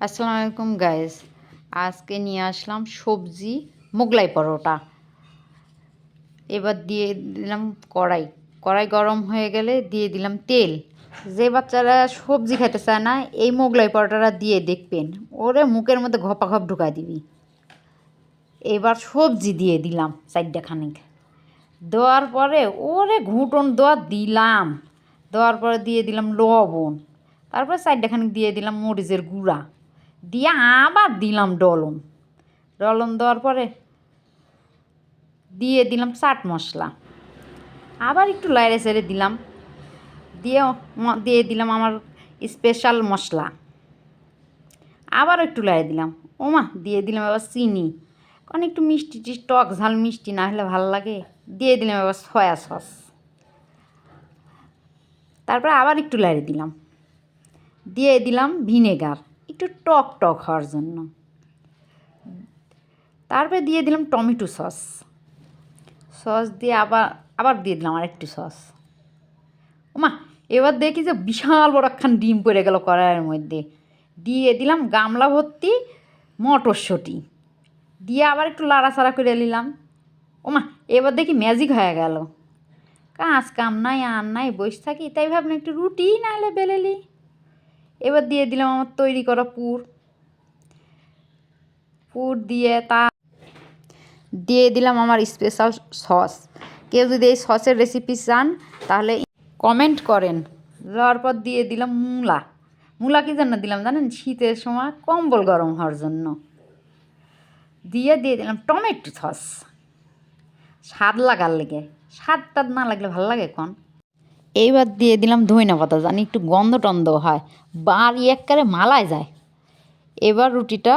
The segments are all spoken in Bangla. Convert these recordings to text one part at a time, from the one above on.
আসসালামু আলাইকুম গাইস আজকে নিয়ে আসলাম সবজি মোগলাই পরোটা। এবার দিয়ে দিলাম কড়াই। কড়াই গরম হয়ে গেলে দিয়ে দিলাম তেল। যে বাচ্চারা সবজি খেতে চায় না, এই মোগলাই পরোটাটা দিয়ে দেখবেন, ওরে মুখের মধ্যে ঘপা ঘপ ঢুকাই দিবি। এবার সবজি দিয়ে দিলাম চারটা খানিক দেওয়ার পরে ওরে ঘুটন দেওয়া দিলাম। দেওয়ার পরে দিয়ে দিলাম লবণ। তারপরে চারটা খানিক দিয়ে দিলাম মরিচের গুঁড়া। দিয়ে আবার দিলাম ডলন। ডলন দেওয়ার পরে দিয়ে দিলাম চাট মশলা। আবার একটু লাইড়ে সেড়ে দিলাম। দিয়ে দিয়ে দিলাম আমার স্পেশাল মশলা। আবার একটু লাইড়ে দিলাম। ওমা, দিয়ে দিলাম এবার চিনি। কারণ একটু মিষ্টি টক ঝাল মিষ্টি না হলে ভালো লাগে। দিয়ে দিলাম এবার সয়া সস। তারপরে আবার একটু লাইড়ে দিলাম। দিয়ে দিলাম ভিনেগার। একটু টক টক হওয়ার জন্য। তারপরে দিয়ে দিলাম টমেটো সস। সস দিয়ে আবার আবার দিয়ে দিলাম আরেকটু সস। ওমা, এবার দেখি যে বিশাল বড় একখান ডিম পড়ে গেল কড়াইয়ের মধ্যে। দিয়ে দিলাম গামলা ভর্তি মটরশুঁটি। দিয়ে আবার একটু লাড়াচাড়া করে নিলাম। ওমা, এবার দেখি ম্যাজিক হয়ে গেল। কাজ কাম নাই, আর নাই, বসে থাকি, তাই ভাবলাম একটু রুটি নাহলে বেলেলি এবার দিয়ে দিলাম আমার তৈরি করা পুর। পুর দিয়ে তা দিয়ে দিলাম আমার স্পেশাল সস কেউ যদি এই সসের রেসিপি চান, তাহলে কমেন্ট করেন। দেওয়ার পর দিয়ে দিলাম মূলা। মূলা কী জন্য দিলাম জানেন? শীতের সময় কম্বল গরম হওয়ার জন্য। দিয়ে দিয়ে দিলাম টমেটো সস স্বাদ লাগার লেগে। স্বাদ টাদ না লাগলে ভালো লাগে কোন? এইবার দিয়ে দিলাম ধইনা পাতা, জানি একটু গন্ধ টন্ধ হয়, বাড়ি একবারে মালায় যায়। এবার রুটিটা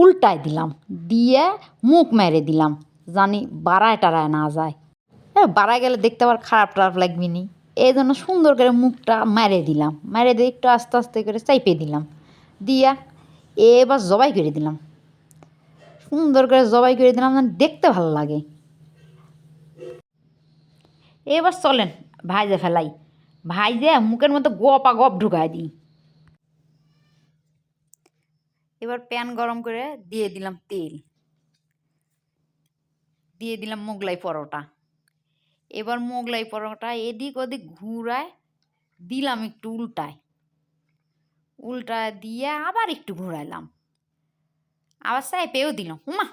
উল্টায় দিলাম, দিয়ে মুখ মেরে দিলাম, জানি বাড়ায় টাড়ায় না যায়। বাড়ায় গেলে দেখতে আবার খারাপ টারাপ লাগবে নি। এই জন্য সুন্দর করে মুখটা মেরে দিলাম, মেরে দিয়ে একটু আস্তে আস্তে করে চাইপে দিলাম, দিয়া এবার জবাই করে দিলাম। সুন্দর করে জবাই করে দিলাম দেখতে ভালো লাগে। এবার চলেন ভাইজে ফেলাই। ভাইজে মুখের মতো গপা গপ ঢুকায় দিই। এবার প্যান গরম করে দিয়ে দিলাম তেল। দিয়ে দিলাম মোগলাই পরোটা। এবার মোগলাই পরোটা এদিক ওদিক ঘুরায় দিলাম একটু উল্টায়। উল্টায় দিয়ে আবার একটু ঘুরাইলাম। আবার সাই পেয়েও দিলাম। হুমা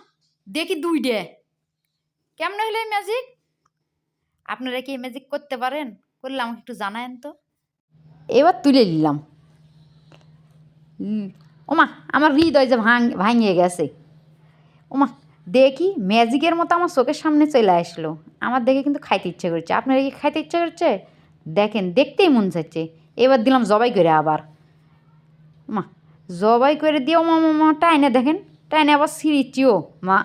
দেখি দুইটে কেমন হলো ম্যাজিক আপনারা কি ম্যাজিক করতে পারেন? করলে আমাকে একটু জানায়েন তো। এবার তুলে নিলাম। ওমা, আমার হৃদয় যে ভাঙ, ভাঙিয়ে গেছে। ওমা, দেখি ম্যাজিকের মতো আমার চোখের সামনে চলে আসলো। আমার দেখে কিন্তু খাইতে ইচ্ছে করছে। আপনারা কি খাইতে ইচ্ছে করছে? দেখেন, দেখতেই মন চাচ্ছে এবার দিলাম জবাই করে আবার। মা জবাই করে দিয়ে মা মা টাইনে দেখেন, টাইনে আবার সিঁড়িচ্ছিও মা,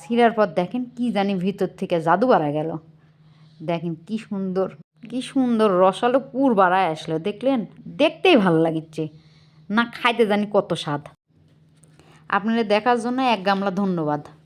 সিঁড়ার পর দেখেন কি জানি ভিতর থেকে জাদু বাড়া গেল। দেখেন কি সুন্দর কি সুন্দর রসালো পুর বাড়ায় আসলো, দেখলেন? দেখতেই ভালো লাগিচ্ছে না, খাইতে জানি কত স্বাদ। আপনাদের দেখার জন্য এক গামলা ধন্যবাদ।